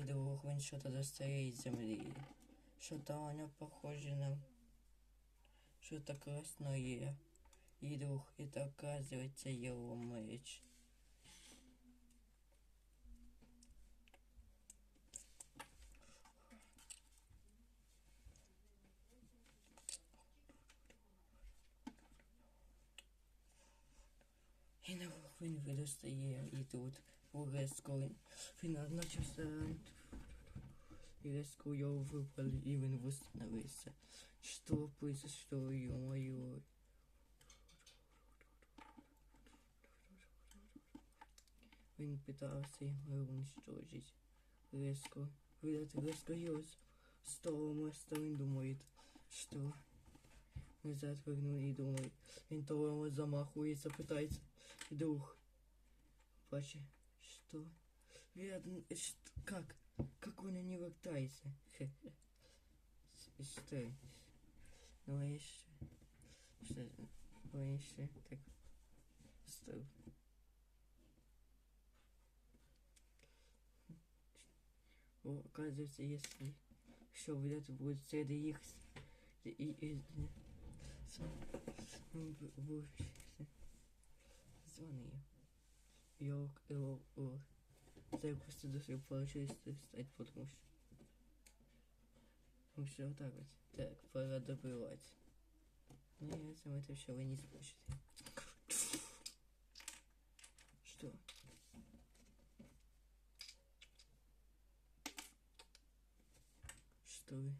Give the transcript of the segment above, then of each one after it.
Він що-то достає із землі. Що-то воно похоже на что-то красное. И друг, это оказывается его меч. І на він видостає і тут у резку він, він начався и резко его выпали, и он восстановился. Что произошло, ё-моё? Он пытался его уничтожить. Резко. Видать, резко его с с того места он думает, что назад вернул и думает. Он того замахуется, пытается. И друг. Что? Что, как? Как он не вертается? Хе-хе. С- Что? Ну, а еще... Что? Ну, а еще... Так... Стоп. О, оказывается, если... Что, вряд ли будет с- И... и... и- с- ну, б- б- Звони. Йок, о, о. Це просто досі получилось стать, потому что... Потому что вот так вот. Так, пора добывать. Ну, я сам это все вы не сможете. Что? Что вы?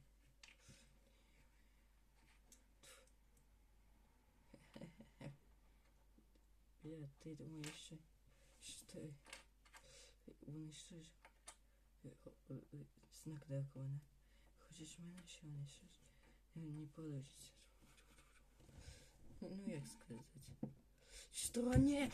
Бля, ты думаешь, что... Что? Уничтожил. Е, о, е, Знак дракона. Хочеш мене ще уничтожити? Е, Не получится. Ну, як сказать? Что нет?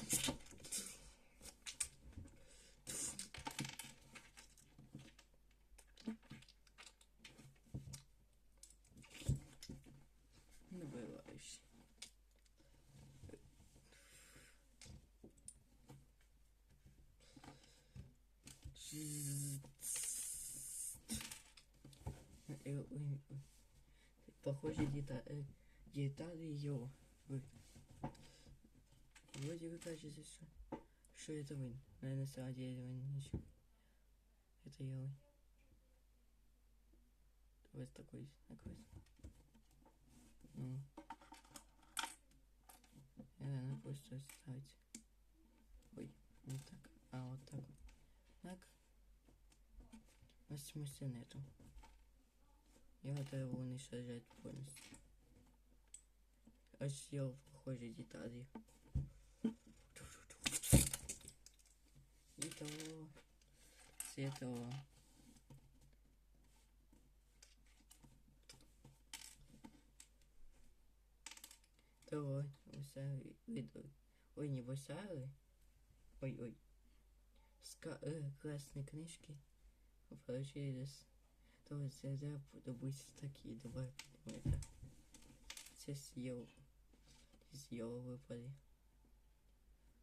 Э, ой. Похоже, детали, э, детали его. Вроде бы кажется, что, что это вы. Но на самом деле вы ничего. Это я вы. Вот такой, такой. Ну. Это надо просто ставить. Ой, не так. А вот так. вот. Так. На смысле нету. Я готова уничтожать полностью. А сделал похожие детали. И того. С этого. Того. Высавый. Ой, не высавый. Ой, ой. Ска э, красной книжки. Получились. То есть буду быть такие, поднимай это. Це съел. Съел выпали.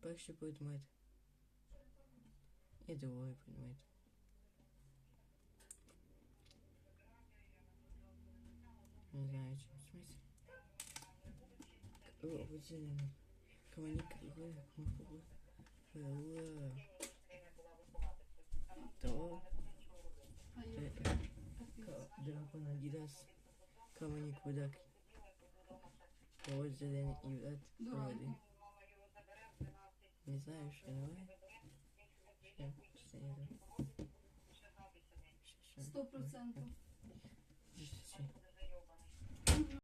Перший предмет. І другий предмет. Не знаю, чем в смысле. О, вот зеленый. Командик, какой, какой, То. Ка- Дракон Адидас. Каменник Видак. Ось зелений і врат води. Не знаю, що давай. Ще, що не знаю. Ще, що? Сто процентів.